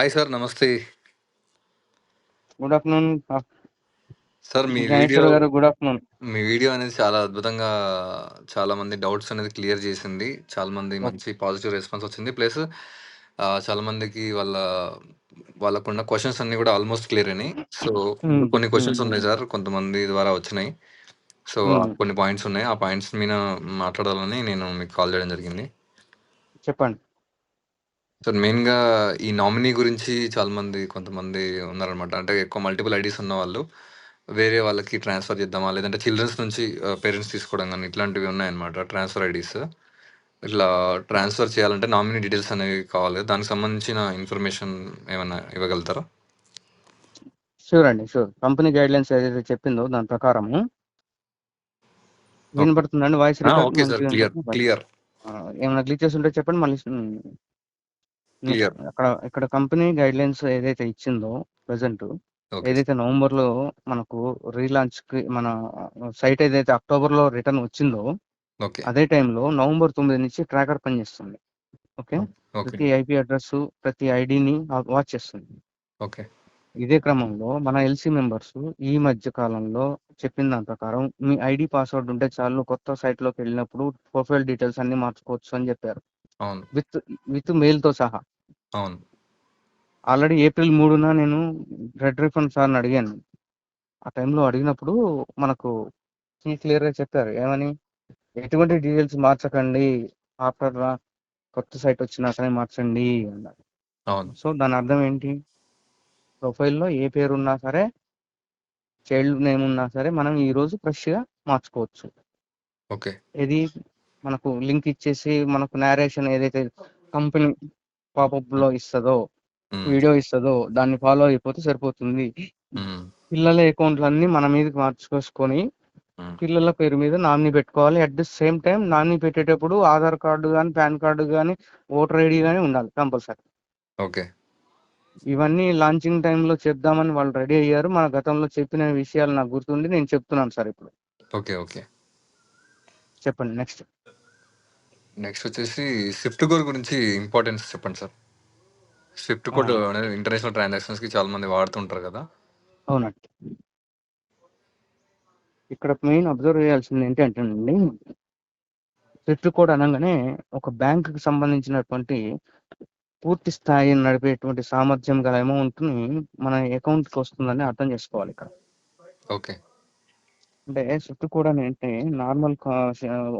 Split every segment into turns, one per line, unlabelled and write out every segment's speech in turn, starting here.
Hi sir namaste
good afternoon
sir మీ video
గారు good afternoon
మీ video అనేది చాలా అద్భుతంగా చాలా మంది డౌట్స్ అనేది క్లియర్ చేసింది. చాలా మంది మంచి పాజిటివ్ రెస్పాన్స్ వచ్చింది. ప్లస్ చాలా మందికి వాళ్ళ వాళ్ళకున్న క్వశ్చన్స్ అన్ని కూడా ఆల్మోస్ట్ క్లియర్ అయినాయి. So
Hmm.
కొన్ని క్వశ్చన్స్ ఉన్నాయి సార్ కొంతమంది ద్వారా వచ్చినాయి. So
Hmm.
కొన్ని పాయింట్స్ ఉన్నాయి. ఆ పాయింట్స్ మీద మాట్లాడాలని నేను మీకు కాల్ చేయడం జరిగింది.
చెప్పండి.
సార్ మెయిన్గా ఈ నామినీ గురించి చాలా మంది కొంతమంది ఉన్నారనమాట అంటే ఎక్కువ మల్టిపుల్ ఐడీస్ ఉన్న వాళ్ళు వేరే వాళ్ళకి ట్రాన్స్ఫర్ చేద్దామా? లేదంటే చిల్డ్రన్స్ నుంచి పేరెంట్స్ తీసుకోవడం కానీ ఇట్లాంటివి ఉన్నాయన్నమాట ట్రాన్స్ఫర్ ఐడీస్. ఇట్లా ట్రాన్స్ఫర్ చేయాలంటే నామినీ డీటెయిల్స్ అనేవి కావాలి. దానికి సంబంధించిన ఇన్ఫర్మేషన్ ఏమైనా ఇవ్వగలుగుతారా?
షూర్ అండి షూర్. కంపెనీ గైడ్ లైన్స్ ఏదైతే చెప్పిందో దాని ప్రకారం వినపడుతుందండి voice
okay sir. Clear. Clear.
ఏమైనా గ్లిచెస్ ఉంటే చెప్పండి మళ్ళీ అక్కడ ఇక్కడ కంపెనీ గైడ్ లైన్స్ ఏదైతే ఇచ్చిందో ప్రెసెంట్ ఏదైతే నవంబర్లో మనకు రీలాంచ్కి మన సైట్ ఏదైతే అక్టోబర్లో రిటర్న్ వచ్చిందో అదే టైంలో నవంబర్ తొమ్మిది నుంచి ట్రాకర్ పనిచేస్తుంది. ఓకే?
ఓకే.
ప్రతి ఐపీ అడ్రస్ ప్రతి ఐడిని వాచ్ చేస్తుంది.
ఓకే.
ఇదే క్రమంలో మన ఎల్సీ మెంబర్స్ ఈ మధ్య కాలంలో చెప్పిన దాని ప్రకారం మీ ఐడి పాస్వర్డ్ ఉంటే చాలు కొత్త సైట్లోకి వెళ్ళినప్పుడు ప్రొఫైల్ డీటెయిల్స్ అన్ని మార్చుకోవచ్చు అని చెప్పారు.
అవును.
విత్ విత్ మెయిల్తో సహా.
అవును.
ఆల్రెడీ ఏప్రిల్ మూడున నేను రెడ్ రిఫండ్ సార్ని అడిగాను. ఆ టైంలో అడిగినప్పుడు మనకు క్లియర్గా చెప్పారు. ఏమని? ఎటువంటి డీటెయిల్స్ మార్చకండి. ఆఫ్టర్ కొత్త సైట్ వచ్చినాకనే మార్చండి అన్నారు.
అవును.
సో దాని అర్థం ఏంటి? ప్రొఫైల్లో ఏ పేరు ఉన్నా సరే చైల్డ్ నేమ్ ఉన్నా సరే మనం ఈ రోజు ఫ్రెష్గా మార్చుకోవచ్చు.
ఓకే.
ఇది మనకు లింక్ ఇచ్చేసి మనకు నేరేషన్ ఏదైతే కంపెనీ పాపప్లో ఇస్తుందో వీడియో ఇస్తుందో దాన్ని ఫాలో అయిపోతే సరిపోతుంది. పిల్లల అకౌంట్లన్నీ మన మీదకి మార్చుకొసుకొని పిల్లల పేరు మీద నామినీ పెట్టుకోవాలి. At the same time nominee పెట్టేటప్పుడు ఆధార్ కార్డు కానీ పాన్ కార్డు కానీ ఓటర్ ఐడి కానీ ఉండాలి కంపల్సరీ.
ఓకే.
ఇవన్నీ లాంచింగ్ టైంలో చెప్దామని వాళ్ళు రెడీ అయ్యారు. మన గతంలో చెప్పిన విషయాలు నాకు గుర్తుండి నేను చెప్తున్నాను సార్ ఇప్పుడు.
Okay okay.
చెప్పండి నెక్స్ట్
నెక్స్ట్ వచ్చేసి స్విఫ్ట్ కోడ్ గురించి ఇంపార్టెన్స్ చెప్పండి సార్. స్విఫ్ట్ కోడ్ అనేది ఇంటర్నేషనల్ ట్రాన్సాక్షన్స్కి చాలా మంది వాడుతుంటారు కదా.
అవునండి. ఇక్కడ మెయిన్ అబ్జర్వ్ చేయాల్సింది ఏంటంటేనండి స్విఫ్ట్ కోడ్ అనగానే ఒక బ్యాంక్కి సంబంధించినటువంటి పూర్తి స్థాయి నడిపేటువంటి సామర్థ్యం గల అమౌంట్ని మన అకౌంట్కి వస్తుందని అర్థం చేసుకోవాలి ఇక్కడ.
ఓకే.
అంటే స్విఫ్ట్ కోడ్ అంటే నార్మల్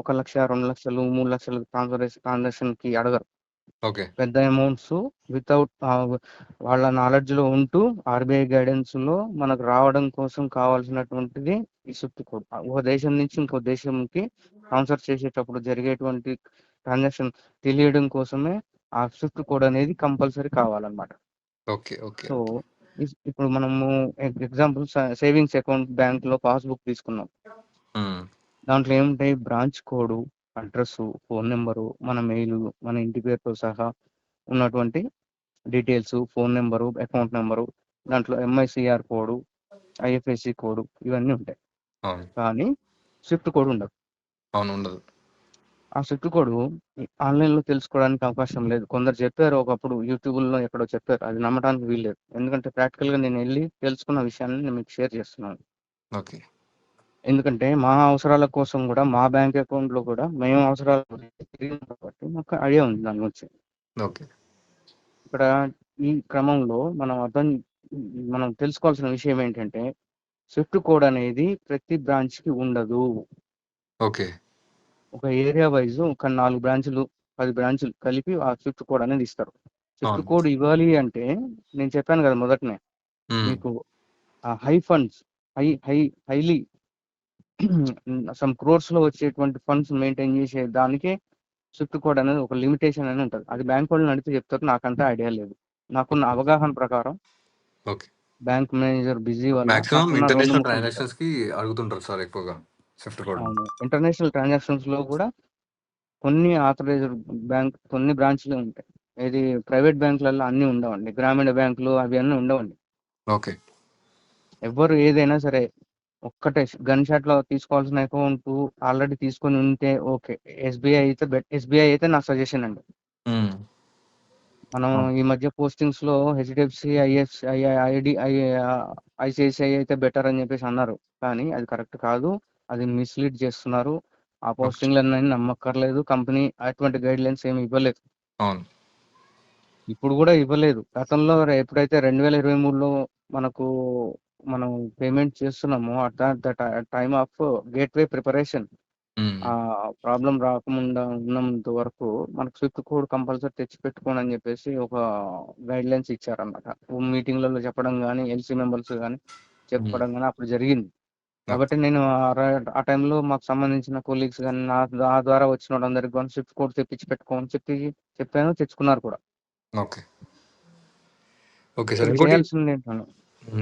ఒక లక్ష రెండు లక్షలు మూడు లక్షలు ట్రాన్స్ఫర్ ట్రాన్సాక్షన్కి అడగరు.
ఓకే.
పెద్ద అమౌంట్స్ వితౌట్ వాళ్ళ నాలెడ్జ్లో ఉంటూ ఆర్బీఐ గైడెన్స్లో మనకు రావడం కోసం కావాల్సినటువంటిది ఈ స్విఫ్ట్ కోడ్. ఒక దేశం నుంచి ఇంకో దేశంకి ట్రాన్స్ఫర్ చేసేటప్పుడు జరిగేటువంటి ట్రాన్సాక్షన్ తెలియడం కోసమే ఆ స్విఫ్ట్ కోడ్ అనేది కంపల్సరీ కావాలన్నమాట.
Okay okay.
సో ఇప్పుడు మనము ఎగ్జాంపుల్ సేవింగ్స్ అకౌంట్ బ్యాంక్లో పాస్బుక్ తీసుకున్నాం. దాంట్లో ఏముంటాయి? Branch code address phone number మన మెయిల్ మన ఇంటి పేరుతో సహా ఉన్నటువంటి details phone number account number దాంట్లో ఎంఐసిఆర్ కోడ్ ఐఎఫ్ఎస్సి కోడ్ ఇవన్నీ ఉంటాయి. కానీ స్విఫ్ట్ కోడ్ ఉండదు.
అవును ఉండదు.
ఆ స్విఫ్ట్ కోడ్ ఆన్లైన్లో తెలుసుకోవడానికి అవకాశం లేదు. కొందరు చెప్పారు ఒకప్పుడు యూట్యూబ్లో ఎక్కడో చెప్పారు. అది నమ్మడానికి వీల్లేదు. ఎందుకంటే ప్రాక్టికల్గా నేను వెళ్ళి తెలుసుకున్న విషయాన్ని నేను మీకు షేర్ చేస్తున్నాను.
ఓకే.
ఎందుకంటే మా అవసరాల కోసం కూడా మా బ్యాంక్ అకౌంట్లో కూడా మేము అవసరాలు కాబట్టి మాకు ఐడియా ఉంది దాని గురించి.
ఓకే.
ఇక్కడ ఈ క్రమంలో మనం అర్థం మనం తెలుసుకోవాల్సిన విషయం ఏంటంటే స్విఫ్ట్ కోడ్ అనేది ప్రతి బ్రాంచ్కి ఉండదు.
ఓకే.
ఒక ఏరియా వైజ్ ఒక నాలుగు బ్రాంచ్లు పది బ్రాంచ్లు కలిపి ఆ స్విఫ్ట్ కోడ్ అనేది ఇస్తారు. స్విఫ్ట్. కోడ్ ఇవ్వాలి అంటే నేను చెప్పాను కదా మొదటనే మీకు ఆ high funds high high highly some క్రోర్స్లో వచ్చేటువంటి ఫండ్స్ మెయింటైన్ చేసే దానికి స్విఫ్ట్ కోడ్ అనేది ఒక లిమిటేషన్ అనేది ఉంటుంది. అది బ్యాంక్ వాళ్ళు నడిపి చెప్తారు. నాకంటే ఐడియా లేదు. నాకున్న అవగాహన ప్రకారం బ్యాంక్ మేనేజర్ బిజీ రెండు
ఇంటర్నేషనల్ ట్రాన్సాక్షన్స్కి అడుగుతుంటారు సార్ ఎక్కువగా. స్విఫ్ట్ కోడ్
ఇంటర్నేషనల్ ట్రాన్సాక్షన్స్లో కూడా కొన్ని ఆథరైజ్డ్ బ్యాంక్ కొన్ని బ్రాంచ్లు ఉంటాయి ఇది ప్రైవేట్ బ్యాంకులలో అన్ని ఉండవండి గ్రామీణ బ్యాంకులు అవి అన్నీ ఉండవండి
ఓకే
ఎవరు ఏదైనా సరే ఒక్కటే గన్ షాట్లో తీసుకోవాల్సిన అకౌంట్ ఆల్రెడీ తీసుకొని ఉంటే ఓకే ఎస్బీఐ అయితే ఎస్బీఐ అయితే నా సజెషన్ అండి మనం. ఈ మధ్య పోస్టింగ్స్లో హెచ్డిఎఫ్సి ఐఎఫ్ ఐడి ఐసిఐసిఐ అయితే బెటర్ అని చెప్పేసి అన్నారు కానీ అది కరెక్ట్ కాదు అది మిస్లీడ్ చేస్తున్నారు ఆ. పోస్టింగ్లన్నీ నమ్మక్కర్లేదు కంపెనీ అటువంటి గైడ్ లైన్స్ ఏమి ఇవ్వలేదు
అవును.
ఇప్పుడు కూడా ఇవ్వలేదు గతంలో ఎప్పుడైతే రెండు వేల ఇరవై మూడులో మనకు మనం పేమెంట్ చేస్తున్నామో at the time of gateway preparation. ఆ ప్రాబ్లం రాకుండా ఉన్నంత వరకు మనకు స్విఫ్ట్ కోడ్ కంపల్సరీ తెచ్చి పెట్టుకోండి అని చెప్పేసి ఒక గైడ్ లైన్స్ ఇచ్చారన్నమాట మీటింగ్లలో చెప్పడం కానీ ఎల్సీ మెంబర్స్ కానీ. చెప్పడం కానీ అప్పుడు జరిగింది. కాబట్టి నేను ఆ టైంలో మాకు సంబంధించిన కొలీగ్స్ కానీ నా నా ద్వారా వచ్చిన వాళ్ళందరికీ కానీ స్విఫ్ట్ కోడ్ తెప్పించి పెట్టుకోమని చెప్పి చెప్పాను తెచ్చుకున్నారు కూడా
ఓకే. Okay sir. ఇంకోటి
చేయాల్సింది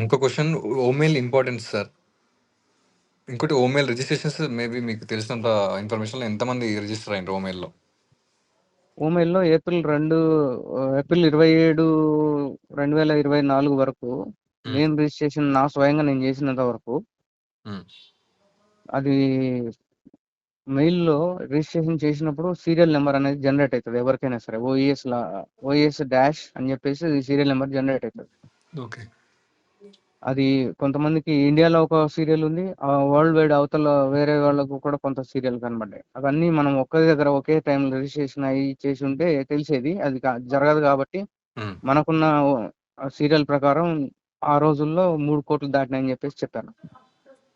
ఇంకో క్వెషన్ ఓమెయిల్ ఇంపార్టెన్స్ సార్. ఇంకోటి ఓమెయిల్ రిజిస్ట్రేషన్స్ మేబీ మీకు తెలిసినంత ఇన్ఫర్మేషన్‌లో ఎంతమంది రిజిస్టర్ అయ్యిండ్రు ఓమెయిల్‌లో?
ఓమెయిల్లో ఏప్రిల్ రెండు ఏప్రిల్ ఇరవై ఏడు రెండు వేల ఇరవై నాలుగు వరకు. నేను రిజిస్ట్రేషన్ నా స్వయంగా నేను చేసినంత వరకు. అది మెయిల్‌లో రిజిస్ట్రేషన్ చేసినప్పుడు సీరియల్ నెంబర్ అనేది జనరేట్ అయితది ఎవరికైనా సరే. ఓఈఎస్ లా ఓఈఎస్ డాష్ అని చెప్పేసి సీరియల్ నెంబర్ జనరేట్ అయితది.
ఓకే.
అది కొంతమందికి ఇండియాలో ఒక సీరియల్ ఉంది. వరల్డ్ వైడ్ అవతల వేరే వాళ్ళకు కూడా కొంత సీరియల్ కనబడ్డాయి. అవన్నీ మనం ఒకే దగ్గర ఒకే టైంలో రిజిస్ట్రేషన్ అయ్యి చేసుంటే తెలిసేది. అది జరగదు కాబట్టి. మనకున్న సీరియల్ ప్రకారం ఆ రోజుల్లో 3,00,00,000 దాటినాయని చెప్పేసి చెప్పారు.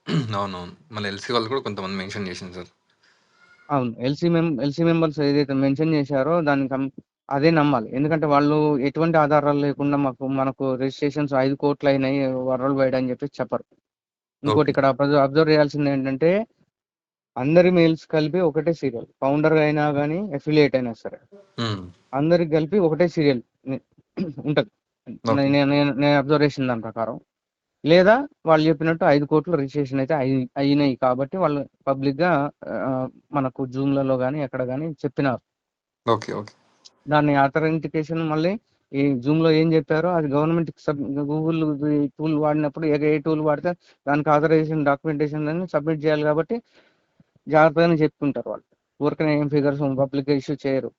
అవునవును. మళ్ళీ ఎల్సీ వాళ్ళు కూడా కొంతమంది మెన్షన్ చేసిండ్రు సార్.
అవును. ఎల్సీ మెం ఎల్సీ మెంబర్స్ ఏదైతే మెన్షన్ చేశారో దాన్ని కం అదే నమ్మాలి. ఎందుకంటే వాళ్ళు ఎటువంటి ఆధారాలు లేకుండా మాకు మనకు రిజిస్ట్రేషన్స్ 5,00,00,000 అయినాయి వరల్డ్ వైడ్ అని చెప్పేసి చెప్పరు. ఇంకోటి
ఓకే.
ఇక్కడ అబ్జర్వ్ అబ్జర్వ్ చేయాల్సింది ఏంటంటే అందరి మెయిల్స్ కలిపి ఒకటే సీరియల్. ఫౌండర్ అయినా గాని, అఫిలియేట్ అయినా సరే.
హ్మ్.
అందరికి కలిపి ఒకటే సీరియల్ని ఉంటది.
ఓకే.
నేను నేను నేను అబ్జర్వ్ చేసిన దాని ప్రకారం. లేదా వాళ్ళు చెప్పినట్టు 5,00,00,000 రిజిస్ట్రేషన్ అయితే అయి అయినాయి కాబట్టి వాళ్ళు పబ్లిక్‌గా ఆహ్, మనకు జూమ్‌లలో గాని, ఎక్కడ గాని చెప్పినారు.
ఓకే. ఓకే.
దాన్ని ఆథెంటికేషన్ మళ్ళీ ఈ జూమ్‌లో ఏం చెప్పారో అది గవర్నమెంట్‌కి సబ్ గూగుల్ టూల్ వాడినప్పుడు ఏ టూల్ వాడితే దానికి ఆథరైజేషన్ డాక్యుమెంటేషన్ అన్ని సబ్మిట్ చేయాలి కాబట్టి జాగ్రత్తగానే చెప్పుకుంటారు వాళ్ళు. ఊరికనే ఏం ఫిగర్స్ పబ్లిక్‌గా ఇష్యూ చేయరు.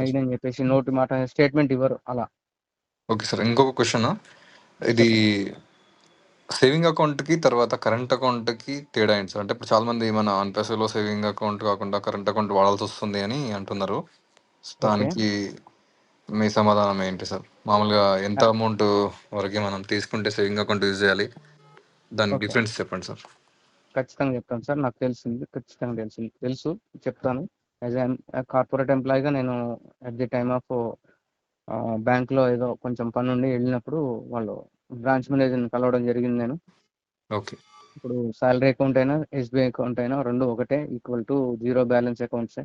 అయినాయని చెప్పేసి నోటి మాట స్టేట్మెంట్ ఇవ్వరు అలా.
Okay sir. ఇంకొక క్వెషన్ ఇది. సేవింగ్ అకౌంట్‌కి తర్వాత కరెంట్ అకౌంట్‌కి తేడా ఏంటి సార్? అంటే ఇప్పుడు చాలామంది మన ఆన్‌పేసలో సేవింగ్ అకౌంట్ కాకుండా కరెంట్ అకౌంట్ వాడాల్సొస్తుంది అని అంటున్నారు.
ఓకే.
దానికి మీ సమాధానం ఏంటి సార్? మామూలుగా ఎంత
ఆ!
అమౌంట్ వరకే మనం తీసుకుంటే సేవింగ్ అకౌంట్ యూజ్ చేయాలి? దానికి
ఓకే.
డిఫరెన్స్ చెప్పండి సార్.
ఖచ్చితంగా చెప్తాను సార్. నాకు తెలిసింది. ఖచ్చితంగా తెలిసింది. తెలుసు చెప్తాను. యాస్ ఎ కార్పొరేట్ ఎంప్లాయీగా నేను అట్ ది టైమ్ ఆఫ్ ఆహ్, బ్యాంక్‌లో ఏదో కొంచెం పనుండి ఎళ్ళినప్పుడు వాళ్ళు బ్రాంచ్ మేనేజర్‌ని కలవడం జరిగింది నేను.
ఓకే.
ఇప్పుడు సాలరీ అకౌంట్ అయినా, ఎస్‌బీఐ అకౌంట్ అయినా 2 ఒకటే ఈక్వల్ టు జీరో బ్యాలెన్స్ అకౌంట్సే.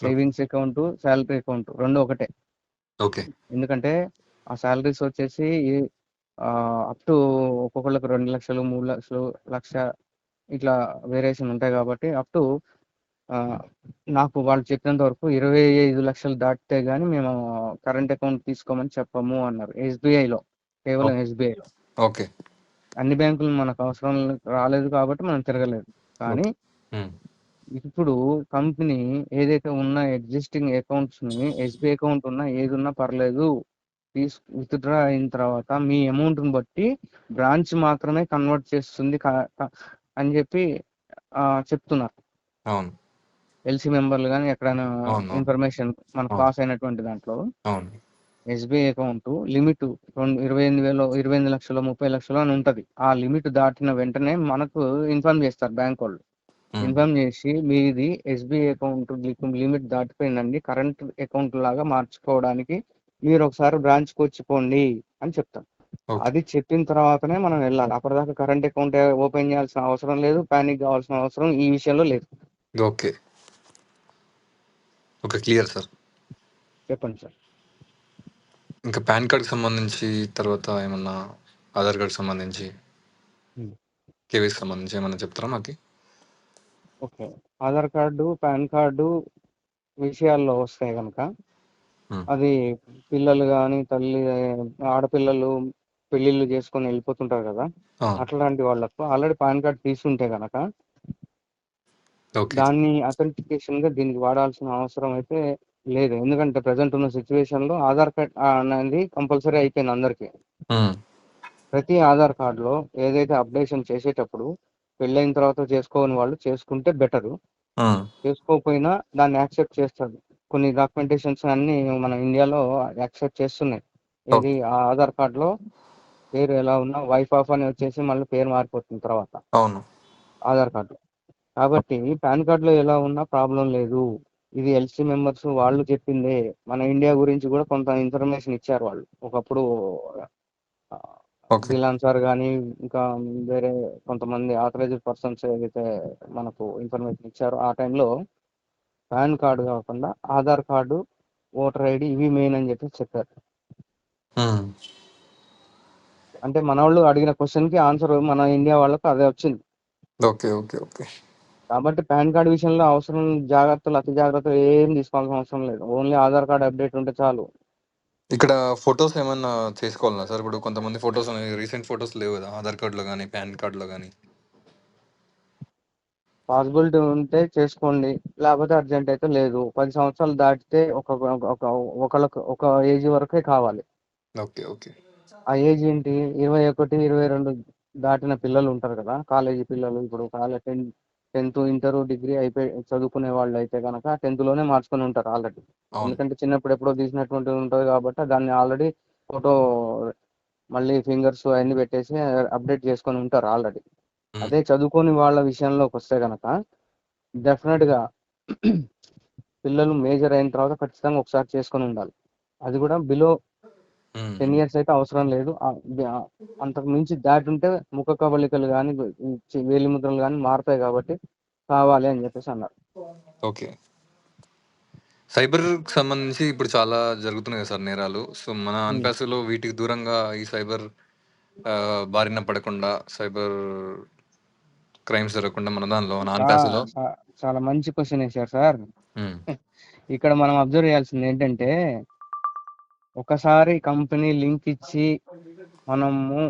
సేవింగ్స్ అకౌంటు, సాలరీ అకౌంట్ 2 ఒకటే.
ఓకే.
ఎందుకంటే ఆ సాలరీస్ వచ్చేసి అప్ టు ఒక్కొక్కళ్ళకి 2,00,000, 3,00,000, లక్ష ఇట్లా వేరియేషన్ ఉంటాయి కాబట్టి అప్ టు నాకు వాళ్ళు చెప్పినంత వరకు 25,00,000 దాటితే గాని మేము కరెంట్ అకౌంట్ తీసుకోమని చెప్పము అన్నారు. ఎస్‌బీఐలో. కేవలం. ఎస్‌బీఐలో.
ఓకే.
అన్ని బ్యాంకులు మనకు అవసరం రాలేదు కాబట్టి మనం తిరగలేదు. కానీ. ఇప్పుడు కంపెనీ ఏదైతే ఉన్న ఎగ్జిస్టింగ్ అకౌంట్స్‌ని ఎస్‌బీఐ అకౌంట్ ఉన్నా ఏదున్నా పర్లేదు. తీస్ విత్‌డ్రా అయిన తర్వాత మీ అమౌంట్‌ని బట్టి బ్రాంచ్ మాత్రమే కన్వర్ట్ చేస్తుంది అని చెప్పి చెప్తున్నారు.
అవును.
ఎల్సీ మెంబర్‌లు గాని ఎక్కడైనా. ఇన్ఫర్మేషన్
అవును.
పాస్ అయినటువంటి దాంట్లో
అవును.
ఎస్‌బీఐ అకౌంట్ లిమిట్ రొం 28,000 28,00,000 30,00,000 అని ఉంటది. ఆ లిమిట్ దాటిన వెంటనే మనకు ఇన్ఫార్మ్ చేస్తారు బ్యాంకోళ్ళు.
హ్మ్.
ఇన్ఫార్మ్ చేసి మీది ఎస్‌బీఐ అకౌంట్ లిమిట్ దాటిపోయిందండి. కరెంట్ అకౌంట్ లాగా మార్చుకోవడానికి మీరు ఒకసారి బ్రాంచ్‌కి వచ్చి పోండి అని చెప్తారు.
ఓకే.
అది చెప్పిన తర్వాతనే మనం వెళ్ళాలి. అప్పటిదాకా కరెంట్ అకౌంట్ ఓపెన్ చేయాల్సిన అవసరం లేదు. పానిక్ కావాల్సిన అవసరం ఈ విషయంలో లేదు.
ఓకే. ఓకే. Clear sir.
చెప్పండి సార్.
ఇంకా పాన్ కార్డ్‌కి సంబంధించి తర్వాత ఏమన్నా ఆధార్ కార్డ్‌కి సంబంధించి
హ్మ్.
కేవైసీకి సంబంధించి ఏమన్నా చెప్తారా మాకి?
Okay. Aadhaar card, PAN card విషయాల్లో వస్తే గనక
హ్మ్.
అది పిల్లలు గాని, తల్లి ఆడపిల్లలు పెళ్ళిళ్ళు చేసుకొని వెళ్ళిపోతుంటారు కదా! అట్లాంటి వాళ్ళకు ఆల్రెడీ పాన్ కార్డ్ తీసుంటే గనక దాన్ని అథెంటికేషన్‌గా దీనికి వాడాల్సిన అవసరం అయితే లేదు. ఎందుకంటే ప్రజెంట్ ఉన్న సిచ్యువేషన్లో ఆధార్ కార్డ్ అనేది కంపల్సరీ అయిపోయింది అందరికి. ప్రతి ఆధార్ కార్డులో ఏదైతే అప్డేషన్ చేసేటప్పుడు పెళ్ళైన తర్వాత చేసుకోని వాళ్ళు చేసుకుంటే బెటర్ చేసుకోకపోయినా దాన్ని యాక్సెప్ట్ చేస్తారు. కొన్ని డాక్యుమెంటేషన్స్ అన్ని మన ఇండియాలో యాక్సెప్ట్ చేస్తున్నాయి. ఇది ఆ ఆధార్ కార్డులో పేరు ఎలా ఉన్నా వైఫ్ ఆఫ్ అని వచ్చేసి మళ్ళీ పేరు మారిపోతుంది తర్వాత. ఆధార్ కార్డు కాబట్టి పాన్ కార్డులో ఎలా ఉన్నా ప్రాబ్లం లేదు. ఇది ఎల్సీ మెంబర్స్ వాళ్ళు చెప్పిందే మన ఇండియా గురించి కూడా కొంత ఇన్ఫర్మేషన్ ఇచ్చారు వాళ్ళు. ఒకప్పుడు దిలాన్ సార్ కానీ ఇంకా వేరే కొంతమంది ఆథరైజ్డ్ పర్సన్స్ ఏదైతే మనకు ఇన్ఫర్మేషన్ ఇచ్చారో ఆ టైంలో పాన్ కార్డు కాకుండా ఆధార్ కార్డు ఓటర్ ఐడి ఇవి మెయిన్ అని చెప్పి చెప్పారు. అంటే మన వాళ్ళు అడిగిన క్వశ్చన్కి ఆన్సర్ మన ఇండియా వాళ్ళకు అదే వచ్చింది.
Okay okay okay.
కాబట్టి పాన్ కార్డు విషయంలో అవసరం జాగ్రత్తలు అతి జాగ్రత్తలు ఏం తీసుకోవాల్సిన అవసరం లేదు. ఓన్లీ ఆధార్ కార్డు అప్డేట్ ఉంటే చాలు.
ఇక్కడ ఫొటోస్ ఏమన్నా చేసుకోవాలన్నా సార్? ఇప్పుడు కొంతమంది ఫొటోస్ రీసెంట్ ఫొటోస్ లేవు కదా ఆధార్ కార్డులో కానీ పాన్ కార్డులో కానీ
పాసిబిలిటీ ఉంటే చేసుకోండి. లేకపోతే అర్జెంట్ అయితే లేదు. పది సంవత్సరాలు దాటితే ఒక ఒక ఒకళ్ళకు ఒక ఏజ్ వరకే కావాలి.
Okay okay.
ఆ ఏజ్ ఏంటి? ఇరవై ఒకటి ఇరవై రెండు దాటిన పిల్లలు ఉంటారు కదా కాలేజీ పిల్లలు ఇప్పుడు కాలేజ్ టెన్త్ ఇంటర్ డిగ్రీ అయిపోయి చదువుకునే వాళ్ళు అయితే కనుక టెన్త్లోనే మార్చుకొని ఉంటారు ఆల్రెడీ. ఎందుకంటే చిన్నప్పుడు ఎప్పుడో తీసినటువంటి ఉంటుంది కాబట్టి దాన్ని ఆల్రెడీ ఫోటో మళ్ళీ ఫింగర్స్ అవన్నీ పెట్టేసి అప్డేట్ చేసుకొని ఉంటారు ఆల్రెడీ. అదే చదువుకోని వాళ్ళ విషయంలోకి వస్తే గనక డెఫినెట్గా పిల్లలు మేజర్ అయిన తర్వాత ఖచ్చితంగా ఒకసారి చేసుకొని ఉండాలి. అది కూడా బిలో టెన్ ఇయర్స్ అయితే అవసరం లేదు. అంతకు మించి దాటి ఉంటే ముఖ కవళికలు కానీ వేలి ముద్రలు కానీ మారుతాయి కాబట్టి కావాలి అని చెప్పేసి అన్నారు.
ఓకే. సైబర్ సంబంధించి ఇప్పుడు చాలా జరుగుతున్నాయి సార్ నేరాలు. సో మన అన్పాస్లో వీటికి దూరంగా ఈ సైబర్ బారిన పడకుండా సైబర్ క్రైమ్స్ జరగకుండా మన దానిలో అన్పాస్లో
చాలా మంచి క్వశ్చన్ వేశారు సార్. ఇక్కడ మనం అబ్జర్వ్ చేయాల్సింది ఏంటంటే ఒకసారి కంపెనీ లింక్ ఇచ్చి మనము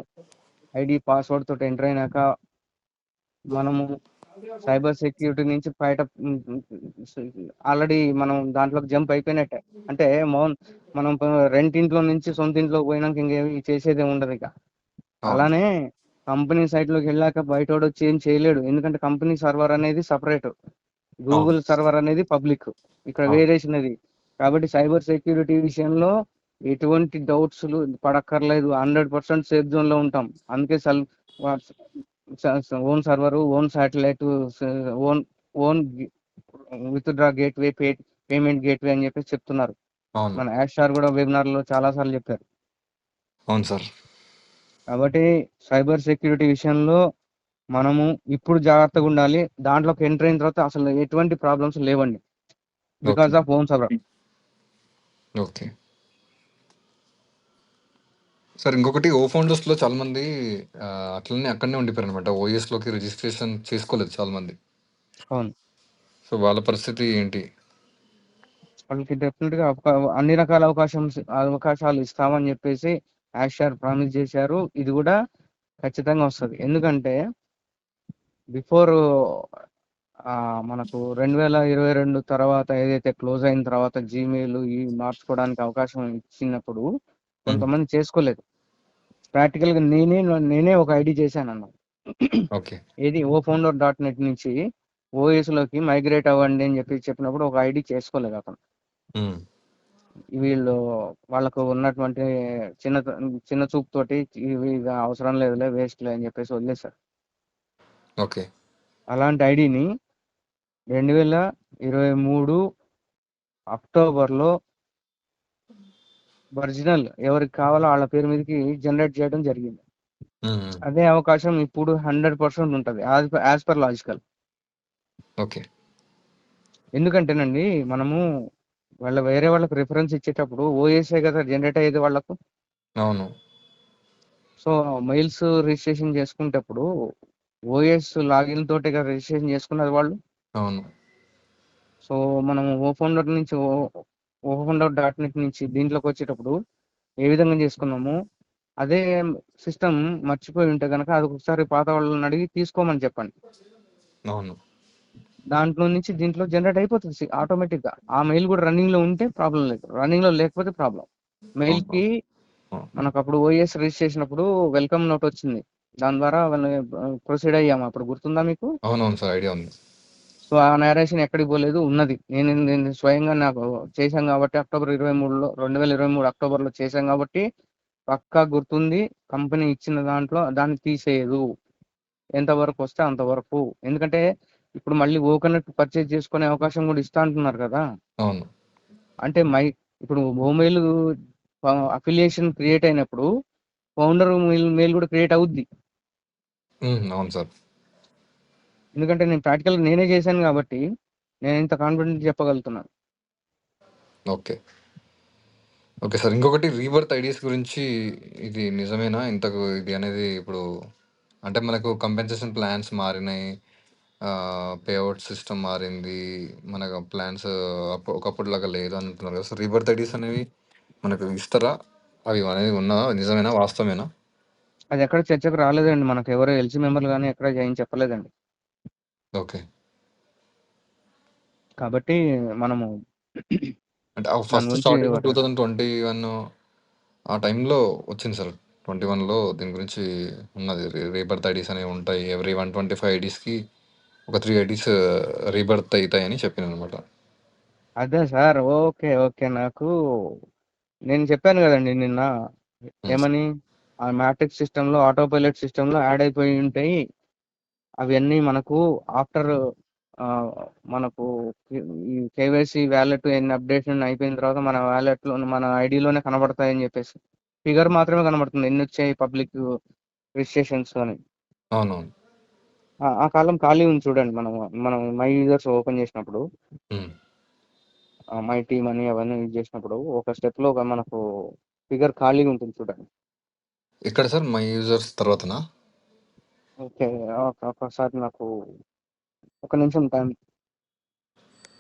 ఐడి పాస్వర్డ్ తోటి ఎంటర్ అయినాక మనము సైబర్ సెక్యూరిటీ నుంచి బయట ఆల్రెడీ మనం దాంట్లోకి జంప్ అయిపోయినట్టే. అంటే మౌన్ మనం రెంట్ ఇంట్లో నుంచి సొంత ఇంట్లోకి పోయినాక ఇంకేమి చేసేదే ఉండదు ఇక. అలానే కంపెనీ సైట్లోకి వెళ్ళాక బయట వచ్చి ఏం చేయలేడు. ఎందుకంటే కంపెనీ సర్వర్ అనేది సపరేట్. గూగుల్ సర్వర్ అనేది పబ్లిక్. ఇక్కడ అది. కాబట్టి సైబర్ సెక్యూరిటీ విషయంలో ఎటువంటి డౌట్స్ పడక్కర్లేదు. హండ్రెడ్ పర్సెంట్ సేఫ్ జోన్లో ఉంటాం. అందుకే సల్ own server own satellite own own withdraw gateway pay payment gateway అని చెప్పేసి చెప్తున్నారు. మన యాష్ సార్ కూడా వెబినార్లో చాలా సార్లు చెప్పారు.
అవును సార్.
కాబట్టి సైబర్ సెక్యూరిటీ విషయంలో మనము ఇప్పుడు జాగ్రత్తగా ఉండాలి. దాంట్లోకి ఎంటర్ అయిన తర్వాత అసలు ఎటువంటి ప్రాబ్లమ్స్ లేవండి. Because of own server.
Okay. Sir ఇంకొకటి ఓ ఫౌండర్స్లో చాలా మంది అట్లనే అక్కడనే ఉండిపోయారు అనమాట ఓఎస్లోకి రిజిస్ట్రేషన్ చేసుకోలేదు చాలా మంది
అవును.
సో వాళ్ళ పరిస్థితి ఏంటి?
వాళ్ళకి డెఫినెట్గా అన్ని రకాల అవకాశం అవకాశాలు ఇస్తామని చెప్పేసి యాషర్ ప్రామిస్ చేశారు. ఇది కూడా ఖచ్చితంగా వస్తుంది. ఎందుకంటే బిఫోర్ మనకు రెండు వేల ఇరవై రెండు తర్వాత ఏదైతే క్లోజ్ అయిన తర్వాత జీమెయిల్ ఈ మార్చుకోవడానికి అవకాశం ఇచ్చినప్పుడు కొంతమంది చేసుకోలేదు. ప్రాక్టికల్గా నేనే నేనే ఒక ఐడి చేశాను అన్న ఏది? ఓ ఫౌండర్ డాట్ నెట్ నుంచి ఓఎస్లోకి మైగ్రేట్ అవ్వండి అని చెప్పి చెప్పినప్పుడు ఒక ఐడి చేసుకోలేదు అతను. వీళ్ళు వాళ్ళకు ఉన్నటువంటి చిన్న చిన్న చూపు తోటి ఇవి అవసరం లేదులే వేస్ట్లే అని చెప్పేసి వదిలేశారు.
ఓకే.
అలాంటి ఐడిని రెండు వేల ఇరవై మూడు అక్టోబర్లో ఒరిజినల్. ఎవరికి కావాలో వాళ్ళ పేరు మీదకి జనరేట్ చేయడం జరిగింది. అదే అవకాశం ఇప్పుడు హండ్రెడ్ పర్సెంట్ ఉంటుంది. As per logical.
ఓకే.
ఎందుకంటేనండి మనము వాళ్ళ వేరే వాళ్ళకి రిఫరెన్స్ ఇచ్చేటప్పుడు ఓఎస్ఏ కదా జనరేట్ అయ్యేది వాళ్ళకు?
అవును.
సో మెయిల్స్ రిజిస్ట్రేషన్ చేసుకునేటప్పుడు ఓఎస్ లాగిన్ తోటి కదా రిజిస్ట్రేషన్ చేసుకున్నది వాళ్ళు?
అవును.
సో మనం ఓ ఫౌండర్ నుంచి ఓ ఫౌండర్ డాట్ నెట్ నుంచి దీంట్లోకి వచ్చేటప్పుడు ఏ విధంగా చేసుకున్నాము? అదే సిస్టమ్ మర్చిపోయి ఉంటే కనుక అది ఒకసారి పాత వాళ్ళని అడిగి తీసుకోమని చెప్పండి.
అవును.
దాంట్లో నుంచి దీంట్లో జనరేట్ అయిపోతుంది ఆటోమేటిక్గా. ఆ మెయిల్ కూడా రన్నింగ్లో ఉంటే ప్రాబ్లం లేదు. రన్నింగ్లో లేకపోతే ప్రాబ్లం
మెయిల్కి.
మనకు అప్పుడు ఓఎస్ రిజిస్టర్ చేసినప్పుడు వెల్కమ్ నోట్ వచ్చింది. దాని ద్వారా ప్రొసీడ్ అయ్యాము. అప్పుడు గుర్తుందా మీకు?
అవునవును సార్ ఐడియా ఉంది.
సో ఆ నేరేషన్ ఎక్కడికి పోలేదు ఉన్నది. నేను నేను స్వయంగా నాకు చేశాం కాబట్టి అక్టోబర్ ఇరవై మూడులో రెండు వేల ఇరవై మూడు అక్టోబర్లో చేశాం కాబట్టి పక్కా గుర్తుంది కంపెనీ ఇచ్చిన దాంట్లో దాన్ని తీసేయదు. ఎంతవరకు వస్తే అంతవరకు ఎందుకంటే ఇప్పుడు మళ్ళీ ఓకనెట్ పర్చేజ్ చేసుకునే అవకాశం కూడా ఇస్తా అంటున్నారు కదా.
అవును.
అంటే మై ఇప్పుడు ఓమెయిల్ అఫిలియేషన్ క్రియేట్ అయినప్పుడు ఫౌండర్ మెయిల్ మెయిల్ కూడా క్రియేట్ అవుద్ది.
అవును సార్.
ఎందుకంటే నేను ప్రాక్టికల్ నేనే చేశాను కాబట్టి నేను ఇంత కాన్ఫిడెంట్ చెప్పగలుగుతున్నాను
ఓకే. ఓకే సార్ ఇంకొకటి రీబర్త్ ఐడియాస్ గురించి ఇది నిజమేనా? ఇంతకు ఇది అనేది ఇప్పుడు అంటే మనకు కంపెన్సేషన్ ప్లాన్స్ మారినాయి పేఅవుట్ సిస్టమ్ మారింది మనకు ప్లాన్స్ ఒకప్పుడు లాగా లేదు అని అంటున్నారు కదా సో రీబర్త్ ఐడియాస్ అనేవి మనకు ఇస్తారా? అవి అనేది ఉన్నా నిజమేనా? వాస్తవమేనా?
అది ఎక్కడ చర్చకు రాలేదండి. మనకు ఎవరు ఎల్సీ మెంబర్లు కానీ ఎక్కడ ఏం చెప్పలేదండి.
ఓకే.
కాబట్టి మనము
అంటే ఫస్ట్
గురించి
starting two thousand twenty one ఆ టైంలో వచ్చింది సార్. ట్వంటీ వన్లో దీని గురించి ఉన్నది. రీబర్త్ ఐడీస్ అనేవి ఉంటాయి. ఎవ్రీ వన్ ట్వంటీ ఫైవ్ ఐడీస్కి ఒక త్రీ ఐడీస్ రీబర్త్ అవుతాయని చెప్పిన అనమాట
అదే సార్. Okay okay. నాకు నేను చెప్పాను కదండి నిన్న. ఏమని? ఆ మ్యాట్రిక్స్ సిస్టమ్లో ఆటో పైలట్ సిస్టమ్లో యాడ్ అయిపోయి ఉంటాయి. అవన్నీ మనకు ఆఫ్టర్ మనకు ఈ కేవైసీ వ్యాలెట్ ఎన్ని అప్డేషన్ అయిపోయిన తర్వాత మన వ్యాలెట్లో మన ఐడిలోనే కనబడతాయని చెప్పేసి ఫిగర్ మాత్రమే కనబడుతుంది. ఎన్ని వచ్చాయి పబ్లిక్ రిజిస్ట్రేషన్స్ అని
అవునవును.
ఆ- కాలం ఖాళీ ఉంది చూడండి మనం మనం మై యూజర్స్ ఓపెన్ చేసినప్పుడు. మై టీమ్ అని అవన్నీ యూజ్ చేసినప్పుడు ఒక స్టెప్లో ఒక మనకు ఫిగర్ ఖాళీగా ఉంటుంది చూడండి.
ఎక్కడ సార్? మై యూజర్స్ తర్వాతనా?
ఓకే. ఒక- ఒకసారి నాకు ఒక నిమిషం టైం.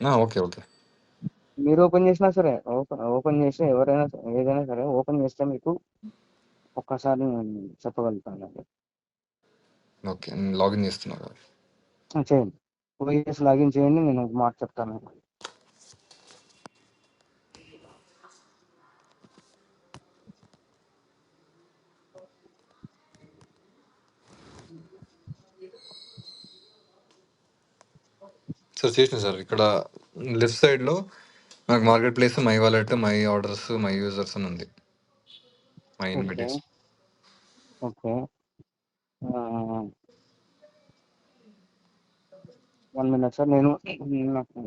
ఆ, ఓకే ఓకే.
మీరు ఓపెన్ చేసినా సరే ఓపెన్ ఓపెన్ చేసి ఎవరైనా సరే, ఏదైనా సరే ఓపెన్ చేస్తే మీకు ఒక్కసారి నేను చెప్పగలుగుతాను
ఓకే. నేను లాగిన్ చేస్తున్నా
ఆ, చేయండి. ఓఎస్ లాగిన్ చేయండి నేను ఒక మాట చెప్తాను. మీకు.
సార్ చేసిన సార్. ఇక్కడ లెఫ్ట్ సైడ్లో నాకు market place my wallet my orders my users అని ఉంది. My
okay.
Invitation
okay. One minute sir నేను నాకు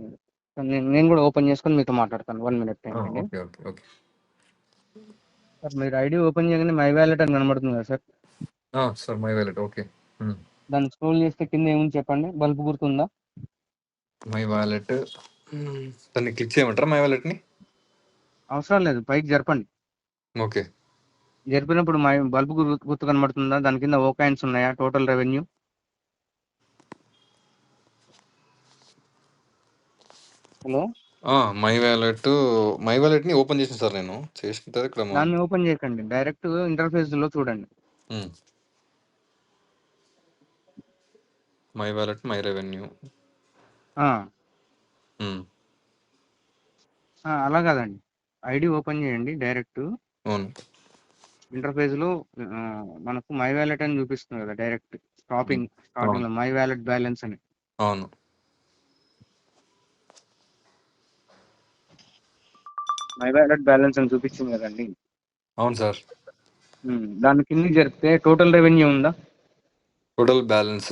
నేను నేను కూడా ఓపెన్ చేసుకొని మీతో మాట్లాడతాను. వన్ మినిట్ టైం అండి.
Okay okay okay.
సార్ మీరు ఐడి ఓపెన్ చేయగానే మై వ్యాలెట్ అని కనబడుతుంది కదా sir?
Sir my wallet okay.
దాన్ని స్క్రోల్ చేస్తే కింద ఏముంది చెప్పండి? బల్బ్ గుర్తుందా?
My wallet. దాన్ని క్లిక్ చేయమంటారా మై వాలెట్ని?
అవసరం లేదు పైకి జరపండి.
ఓకే.
జరిపినప్పుడు మై బల్బ్ గుర్తు కనబడుతుందా? దాని కింద ఓ కాయిన్స్ ఉన్నాయా? Total revenue. Hello?
My wallet my వ్యాలెట్ని open చేసిన సార్ నేను. చేసిన తర్వాత ఇక్కడ
దాన్ని ఓపెన్ చేయకండి. డైరెక్ట్ ఇంటర్ఫేస్లో చూడండి.
My wallet my revenue.
అలా కాదండి. ఐడి ఓపెన్ చేయండి డైరెక్ట్.
అవును.
ఇంటర్ఫేస్లో మనకు మై వ్యాలెట్ అని చూపిస్తుంది కదా డైరెక్ట్ స్టాపింగ్ స్టార్టింగ్లో మై వ్యాలెట్ బ్యాలెన్స్ అని.
అవును.
మై వ్యాలెట్ బ్యాలెన్స్ అని చూపించింది కదండి.
అవును సార్.
దాని కింద జరిపితే టోటల్ రెవెన్యూ ఉందా?
టోటల్ బ్యాలెన్స్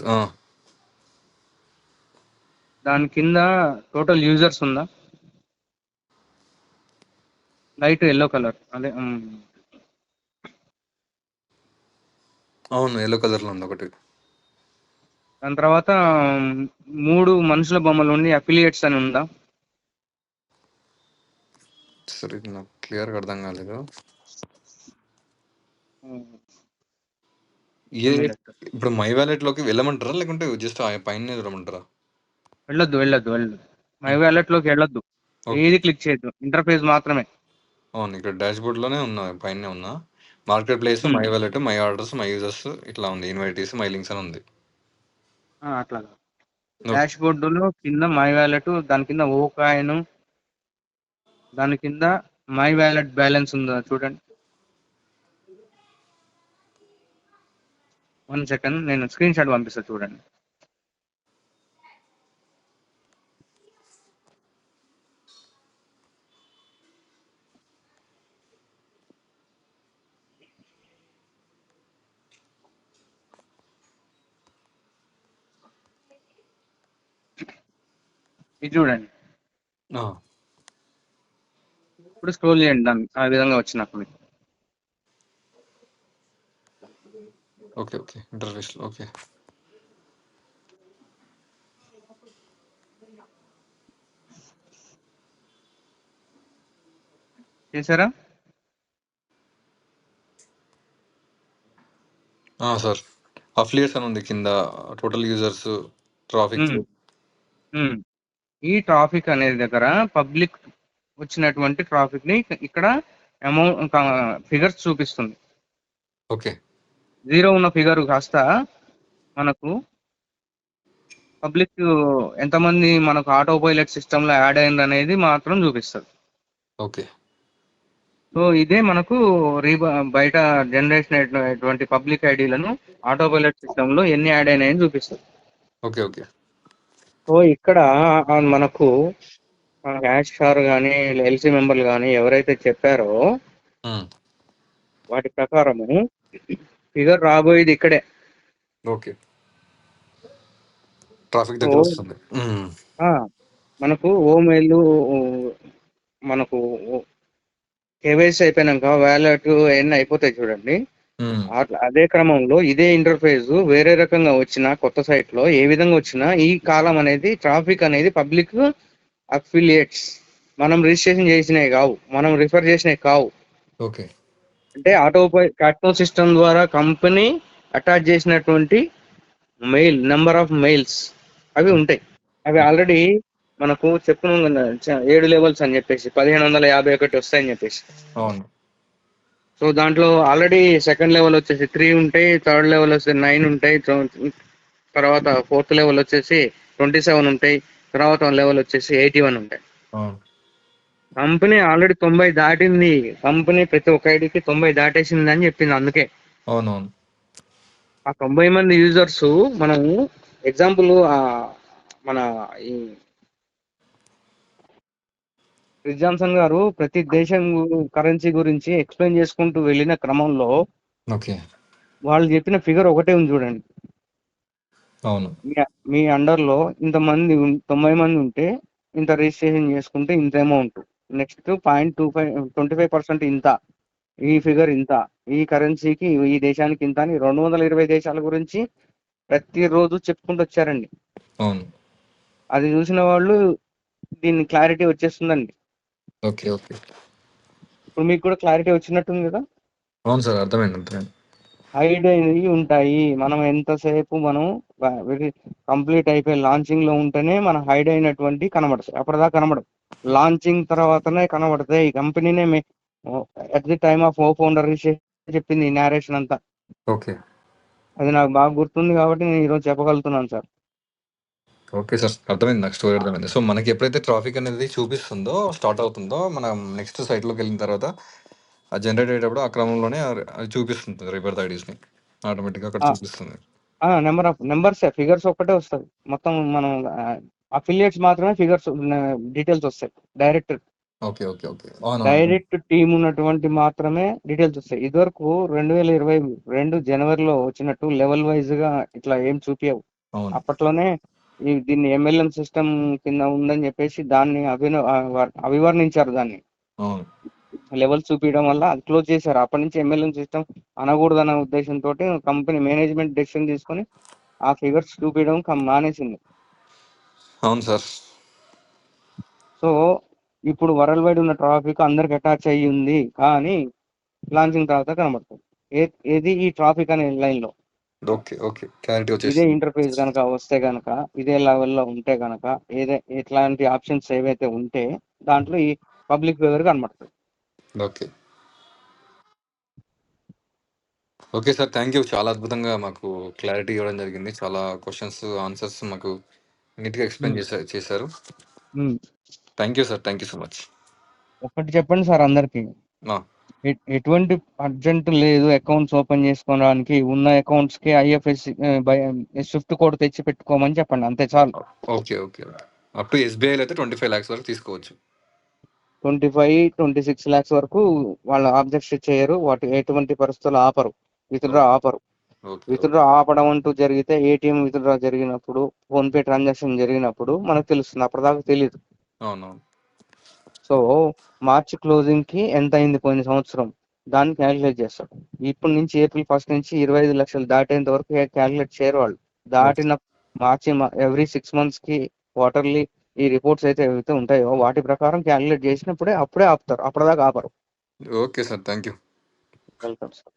దాని కింద టోటల్ యూజర్స్ ఉందా? లైట్ ఎల్లో కలర్ అదే
అవును ఎల్లో కలర్లో ఉంది ఒకటి.
దాని తర్వాత మూడు మనుషుల బొమ్మలు ఉండి అఫిలియేట్స్ అని ఉందా?
సరే నాకు క్లియర్గా అర్థం కాలేదు. ఏ. ఇప్పుడు మై వ్యాలెట్లోకి వెళ్ళమంటారా లేకుంటే జస్ట్ ఆ పైన వెళ్ళమంటారా?
వెళ్ళొద్దు వెళ్ళొద్దు వెళ్ళొద్దు. మై వ్యాలెట్లోకి వెళ్ళొద్దు. ఏది క్లిక్ చేయొద్దు. ఇంటర్ఫేస్ మాత్రమే.
అవును ఇక్కడ డాష్ బోర్డ్లోనే ఉన్నా పైన ఉన్నా. Market place
Hmm.
My wallet my orders my users ఇట్లా ఉంది. ఇన్వైటీస్ మై లింక్స్ అని ఉంది.
అట్లా. డాష్ బోర్డులో కింద మై వాలెట్ దాని కింద ఓ కాయిన్ దాని కింద మై వాలెట్ బ్యాలెన్స్ ఉందా చూడండి. వన్ సెకండ్ నేను స్క్రీన్ షాట్ పంపిస్తా చూడండి. ఇది చూడండి! ఇప్పుడు స్క్రోల్ చేయండి దాన్ని ఆ విధంగా వచ్చినప్పుడు మీకు.
ఓకే. ఓకే. ఇంటర్ఫేస్‌లో ఓకే.
చేశారా
ఆ! సార్. అఫిలియేట్స్ అని ఉంది కింద టోటల్ యూజర్స్, ట్రాఫిక్.
ఈ ట్రాఫిక్ అనేది దగ్గర పబ్లిక్ వచ్చినటువంటి ట్రాఫిక్ని ఇక్కడ అమౌంట్ ఫిగర్స్ చూపిస్తుంది
ఓకే.
జీరో ఉన్న ఫిగర్ కాస్త మనకు పబ్లిక్ ఎంతమంది మనకు ఆటో పైలట్ సిస్టమ్లో యాడ్ అయింది అనేది మాత్రం చూపిస్తుంది
ఓకే.
సో ఇదే మనకు రీబ బయట జనరేషన్ అయినటువంటి పబ్లిక్ ఐడీలను ఆటో పైలట్ సిస్టమ్లో ఎన్ని యాడ్ అయినాయని చూపిస్తుంది
ఓకే. ఓకే.
సో ఇక్కడ మనకు యాష్ షార్ కానీ ఎల్సీ మెంబర్లు కానీ ఎవరైతే చెప్పారో. వాటి ప్రకారము ఫిగర్ రాబోయేది ఇక్కడే
ఓకే. ట్రాఫిక్ దగ్గర. వస్తుంది.
మనకు ఓ మెయిల్ మనకు కేవైసీ అయిపోయినాక వ్యాలెట్ అవన్నీ అయిపోతాయి చూడండి అదే క్రమంలో ఇదే ఇంటర్ఫేస్ వేరే రకంగా వచ్చిన కొత్త సైట్లో ఏ విధంగా వచ్చినా ఈ కాలం అనేది ట్రాఫిక్ అనేది పబ్లిక్ అఫిలియేట్స్ మనం రిజిస్ట్రేషన్ చేసినవి కావు మనం రిఫర్ చేసినవి కావు
ఓకే.
అంటే ఆటో క్యాటో సిస్టమ్ ద్వారా కంపెనీ అటాచ్ చేసినటువంటి మెయిల్ నెంబర్ ఆఫ్ మెయిల్స్ అవి ఉంటాయి అవి ఆల్రెడీ మనకు చెప్పుకున్నాం కదా చ- ఏడు లెవెల్స్ అని చెప్పేసి పదిహేను వందల యాభై ఒకటి వస్తాయని చెప్పేసి
అవును.
సో దాంట్లో ఆల్రెడీ సెకండ్ లెవెల్ వచ్చేసి త్రీ ఉంటాయి థర్డ్ లెవెల్ వచ్చేసి నైన్ ఉంటాయి తర్వాత ఫోర్త్ లెవెల్ వచ్చేసి ట్వంటీ సెవెన్ ఉంటాయి తర్వాత లెవెల్ వచ్చేసి ఎయిటీ వన్ ఉంటాయి. కంపెనీ ఆల్రెడీ తొంభై దాటింది కంపెనీ ప్రతి ఒక్క ఐడికి తొంభై దాటేసింది అని చెప్పింది అందుకే
అవునవును.
ఆ తొంభై మంది యూజర్స్ మనము ఎగ్జాంపుల్ మన ఈ క్రిస్ జాన్సన్ గారు ప్రతి దేశం కరెన్సీ గురించి ఎక్స్ప్లెయిన్ చేసుకుంటూ వెళ్ళిన క్రమంలో
ఓకే.
వాళ్ళు చెప్పిన ఫిగర్ ఒకటే ఉంది చూడండి
అవును.
మీ- అండర్లో ఇంతమంది తొంభై మంది ఉంటే ఇంత రిజిస్ట్రేషన్ చేసుకుంటే ఇంత amount next point two five twenty five percent ఇంత ఈ ఫిగర్ ఇంత ఈ కరెన్సీకి ఈ దేశానికి ఇంత అని రెండు వందల ఇరవై దేశాల గురించి ప్రతిరోజు చెప్పుకుంటూ వచ్చారండి
అవును.
అది చూసిన వాళ్ళు దీన్ని క్లారిటీ వచ్చేస్తుందండి
ఓకే. ఓకే.
ఇప్పుడు మీకు కూడా క్లారిటీ వచ్చినట్టుంది కదా
అవును సార్. అర్థమైంది. అర్థమైంది.
హైడ్ అయినవి ఉంటాయి మనం ఎంతసేపు మనం కంప్లీట్ అయిపోయి లాంచింగ్లో ఉంటేనే మన హైడ్ అయినటువంటి కనబడతాయి అప్పటిదాకా కనబడవు లాంచింగ్ తర్వాతనే కనబడతాయి కంపెనీనే అట్ ది టైమ్ ఆఫ్ ఓ ఫౌండర్ చెప్పింది నేరేషన్ అంతా
ఓకే.
అది నాకు బాగా గుర్తుంది కాబట్టి నేను ఈరోజు చెప్పగలుగుతున్నాను సార్
ఓకే సార్. అర్థమైంది నాకు స్టోరీ అర్థమైంది. సో మనకి ఎప్పుడైతే ట్రాఫిక్ అనేది చూపిస్తుందో స్టార్ట్ అవుతుందో మనం నెక్స్ట్ సైట్‌లోకి వెళ్ళిన తర్వాత ఆ జనరేట్ అయ్యేటప్పుడు ఆ క్రమంలోనే అది అది చూపిస్తుంది రివర్స్ ఐడీస్‌ని. ఆటోమేటిక్‌గా అక్కడ
ఆ.
చూపిస్తుంది.
నెంబర్ ఆఫ్ నెంబర్స్ ఫిగర్స్ ఒక్కటే వస్తుంది మొత్తం మనం అఫిలియేట్స్ మాత్రమే ఫిగర్స్ డీటెయిల్స్ వస్తాయి డైరెక్ట్
ఓకే. ఓకే. ఓకే. అవునవును.
డైరెక్ట్ టీమ్ ఉన్నటువంటి మాత్రమే డీటెయిల్స్ వస్తాయి ఇదివరకు రెండు వేల ఇరవై రెండు జనవరిలో వచ్చినట్టు లెవెల్ వైజ్గా ఇట్లా ఏం చూపించవు
అవును.
అప్పట్లోనే దీన్ని ఎంఎల్ఎం సిస్టమ్ కింద ఉందని చెప్పేసి దాన్ని అభిన అభివర్ణించారు దాన్ని. లెవెల్ చూపించడం వల్ల అది క్లోజ్ చేశారు. అప్పటి నుంచి ఎంఎల్ఎం సిస్టమ్ అనకూడదన్న ఉద్దేశంతో కంపెనీ మేనేజ్మెంట్ డెసిషన్ తీసుకొని ఆ ఫిగర్స్ చూపించడం మానేసింది.
అవును సార్.
సో ఇప్పుడు వరల్డ్ వైడ్ ఉన్న ట్రాఫిక్ అందరికి అటాచ్ అయ్యి ఉంది కానీ లాంచింగ్ తర్వాత కనబడుతుంది. ఏది ఈ ట్రాఫిక్ అనే లైన్లో
ఓకే. ఓకే. క్లారిటీ
ఇదే
వచ్చేసింది.
ఇంటర్ఫేస్ కనుక వస్తే కనుక ఇదే లెవెల్లో ఉంటే కనుక ఏదే ఎట్లాంటి ఆప్షన్స్ ఏవైతే ఉంటే దాంట్లో ఈ పబ్లిక్ ఫిగర్ కనబడుతుంది
okay. Okay sir. Thank you. చాలా అద్భుతంగా మాకు క్లారిటీ ఇవ్వడం జరిగింది. చాలా క్వెషన్స్, ఆన్సర్స్ మాకు నీట్‌గా ఎక్స్‌ప్లెయిన్ చేశా చేశారు.
హ్మ్.
Thank you sir. Thank you so much.
ఒక్కటి చెప్పండి సార్ అందరికి. ఎటువంటి అర్జెంట్ లేదు అకౌంట్స్ ఓపెన్ చేసుకోవడానికి. ఉన్న అకౌంట్స్‌కి IFSC ah, by swift code తెచ్చి పెట్టుకోమని చెప్పండి. అంతే చాలు.
ఓకే. ఓకే. అప్ టు అయితే 25 లాక్స్ వరకు తీసుకోవచ్చు.
25, 26 లాక్స్ వరకు వాళ్ళు ఆబ్జెక్ట్ చేయరు. వాటి ఎటువంటి పరిస్థితుల్లో ఆపరు. విత్‌డ్రా ఆపరు. విత్‌డ్రా ఆపడం అంటూ జరిగితే ఏటీఎం విత్‌డ్రా జరిగినప్పుడు, ఫోన్‌పే ట్రాన్సాక్షన్ జరిగినప్పుడు మనకు తెలుస్తుంది. అప్పటిదాకా తెలీదు.
అవునవును.
సో, మార్చ్ క్లోజింగ్‌కి ఎంత అయింది పోయిన సంవత్సరం. దాన్ని క్యాలిక్యులేట్ చేస్తాడు. ఇప్పటి నుంచి ఏప్రిల్ ఫస్ట్ నుంచి 25 లక్షలు దాటేంత వరకు క్యా క్యాలిక్యులేట్ చేయరు వాళ్ళు. దాటిన మార్చి ఎవ్రీ 6 మంత్స్‌కి క్వార్టర్లీ ఈ రిపోర్ట్స్ అయితే ఏవైతే ఉంటాయో వాటి ప్రకారం క్యాలిక్యులేట్ చేసినప్పుడే అప్పుడే ఆపుతారు. అప్పటిదాకా ఆపరు.
Okay sir. Thank you.
Welcome sir.